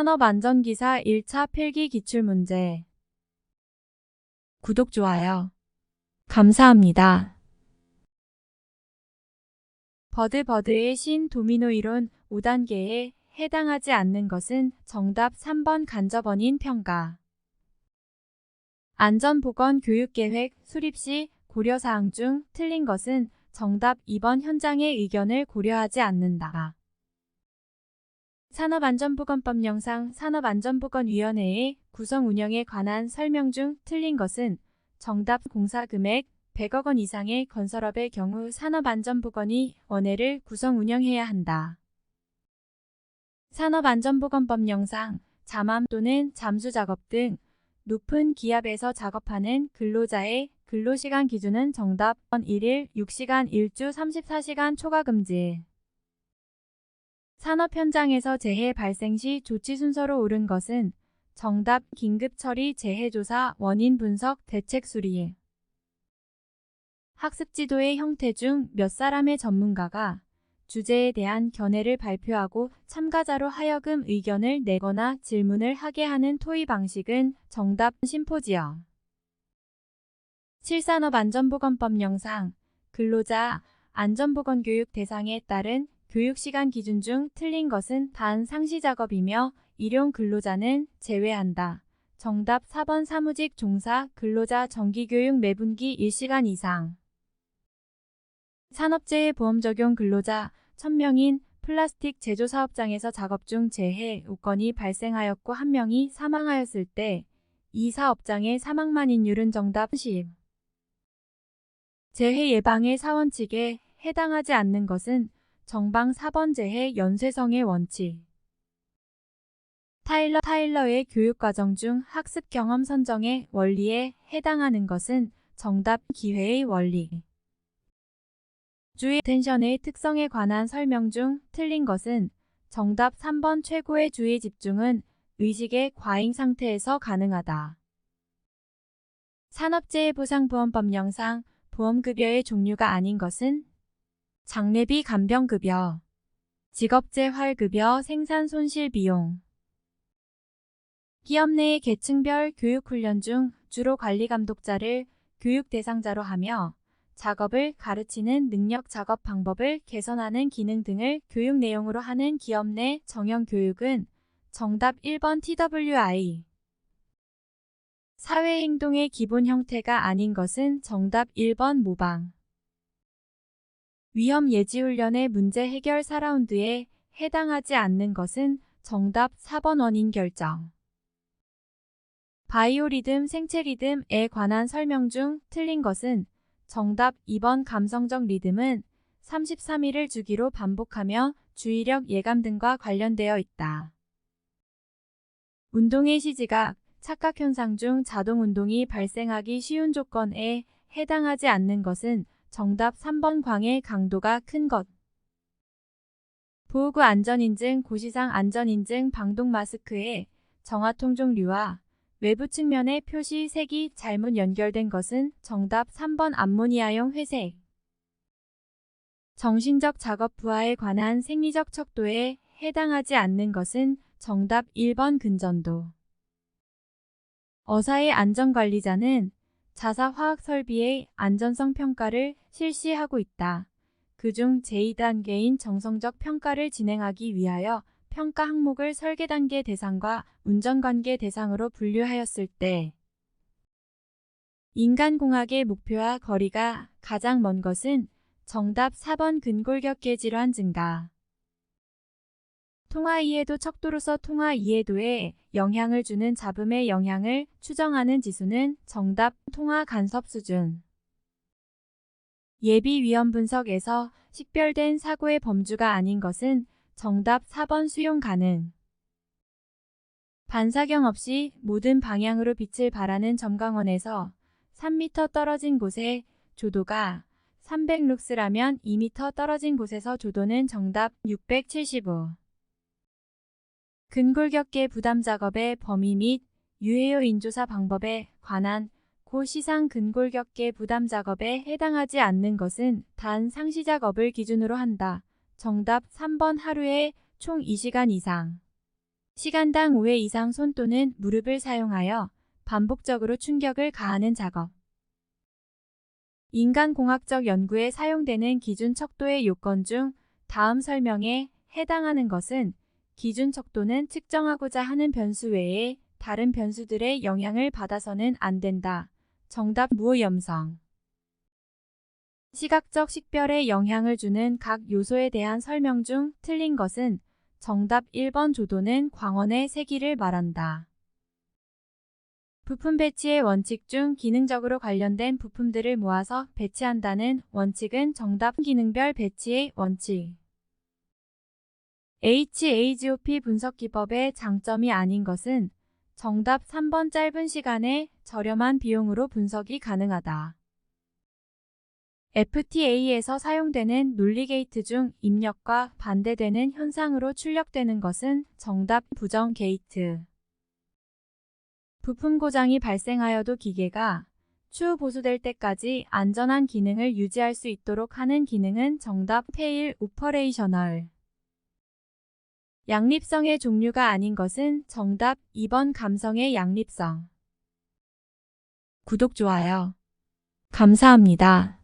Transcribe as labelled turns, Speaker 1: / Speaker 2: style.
Speaker 1: 산업안전기사 1차 필기 기출문제 구독, 좋아요. 감사합니다. 버드버드의 신 도미노 이론 5단계에 해당하지 않는 것은 정답 3번 간접원인 평가. 안전보건 교육계획 수립 시 고려사항 중 틀린 것은 정답 2번 현장의 의견을 고려하지 않는다. 산업안전보건법 영상 산업안전보건위원회의 구성 운영에 관한 설명 중 틀린 것은 정답 공사 금액 100억 원 이상의 건설업의 경우 산업안전보건이 원회를 구성 운영해야 한다. 산업안전보건법 영상 잠암 또는 잠수 작업 등 높은 기압에서 작업하는 근로자의 근로시간 기준은 정답 1일 6시간 1주 34시간 초과 금지. 산업 현장에서 재해 발생 시 조치 순서로 옳은 것은 정답 긴급 처리 재해 조사 원인 분석 대책 수리. 학습 지도의 형태 중 몇 사람의 전문가가 주제에 대한 견해를 발표하고 참가자로 하여금 의견을 내거나 질문을 하게 하는 토의 방식은 정답 심포지엄. 실산업 안전보건법 영상 근로자 안전보건교육 대상에 따른 교육시간 기준 중 틀린 것은 단 상시 작업이며 일용 근로자는 제외한다. 정답 4번 사무직 종사 근로자 정기교육 매분기 1시간 이상 산업재해 보험 적용 근로자 1000명인 플라스틱 제조 사업장에서 작업 중 재해 우건이 발생하였고 한 명이 사망하였을 때 이 사업장의 사망만인율은 정답 10. 재해 예방의 사원칙에 해당하지 않는 것은 정방 4번 재해 연쇄성의 원칙. 타일러 타일러의 교육과정 중 학습 경험 선정의 원리에 해당하는 것은 정답 기회의 원리. 주의 텐션의 특성에 관한 설명 중 틀린 것은 정답 3번 최고의 주의 집중은 의식의 과잉 상태에서 가능하다. 산업재해 보상보험법 영상 보험급여의 종류가 아닌 것은 장례비 간병급여, 직업재활급여 생산손실비용, 기업 내의 계층별 교육훈련 중 주로 관리감독자를 교육 대상자로 하며 작업을 가르치는 능력 작업 방법을 개선하는 기능 등을 교육 내용으로 하는 기업 내 정형 교육은 정답 1번 TWI. 사회행동의 기본 형태가 아닌 것은 정답 1번 모방. 위험 예지 훈련의 문제 해결 4라운드에 해당하지 않는 것은 정답 4번 원인 결정. 바이오리듬 생체 리듬에 관한 설명 중 틀린 것은 정답 2번 감성적 리듬은 33일을 주기로 반복하며 주의력 예감 등과 관련되어 있다. 운동의 시지각, 착각현상 중 자동운동이 발생하기 쉬운 조건에 해당하지 않는 것은 정답 3번 광의 강도가 큰 것. 보호구 안전인증, 고시상 안전인증, 방독 마스크의 정화 통 종류와 외부 측면의 표시 색이 잘못 연결된 것은 정답 3번 암모니아용 회색. 정신적 작업 부하에 관한 생리적 척도에 해당하지 않는 것은 정답 1번 근전도. 어사의 안전관리자는 자사 화학 설비의 안전성 평가를 실시하고 있다. 그중 제2단계인 정성적 평가를 진행하기 위하여 평가 항목을 설계 단계 대상과 운전 관계 대상으로 분류하였을 때 인간공학의 목표와 거리가 가장 먼 것은 정답 4번 근골격계 질환 증가. 통화 이해도 척도로서 통화 이해도에 영향을 주는 잡음의 영향을 추정하는 지수는 정답 통화 간섭 수준. 예비 위험 분석에서 식별된 사고의 범주가 아닌 것은 정답 4번 수용 가능. 반사경 없이 모든 방향으로 빛을 발하는 점광원에서 3m 떨어진 곳에 조도가 300룩스라면 2m 떨어진 곳에서 조도는 정답 675. 근골격계 부담 작업의 범위 및 유해요 인조사 방법에 관한 고시상 근골격계 부담 작업에 해당하지 않는 것은 단 상시 작업을 기준으로 한다. 정답 3번 하루에 총 2시간 이상. 시간당 5회 이상 손 또는 무릎을 사용하여 반복적으로 충격을 가하는 작업. 인간공학적 연구에 사용되는 기준 척도의 요건 중 다음 설명에 해당하는 것은 기준 척도는 측정하고자 하는 변수 외에 다른 변수들의 영향을 받아서는 안 된다. 정답 무오염성 시각적 식별에 영향을 주는 각 요소에 대한 설명 중 틀린 것은 정답 1번 조도는 광원의 세기를 말한다. 부품 배치의 원칙 중 기능적으로 관련된 부품들을 모아서 배치한다는 원칙은 정답 기능별 배치의 원칙. HAGOP 분석 기법의 장점이 아닌 것은 정답 3번 짧은 시간에 저렴한 비용으로 분석이 가능하다. FTA에서 사용되는 논리 게이트 중 입력과 반대되는 현상으로 출력되는 것은 정답 부정 게이트. 부품 고장이 발생하여도 기계가 추후 보수될 때까지 안전한 기능을 유지할 수 있도록 하는 기능은 정답 페일 오퍼레이셔널. 양립성의 종류가 아닌 것은 정답 2번 감성의 양립성. 구독, 좋아요. 감사합니다.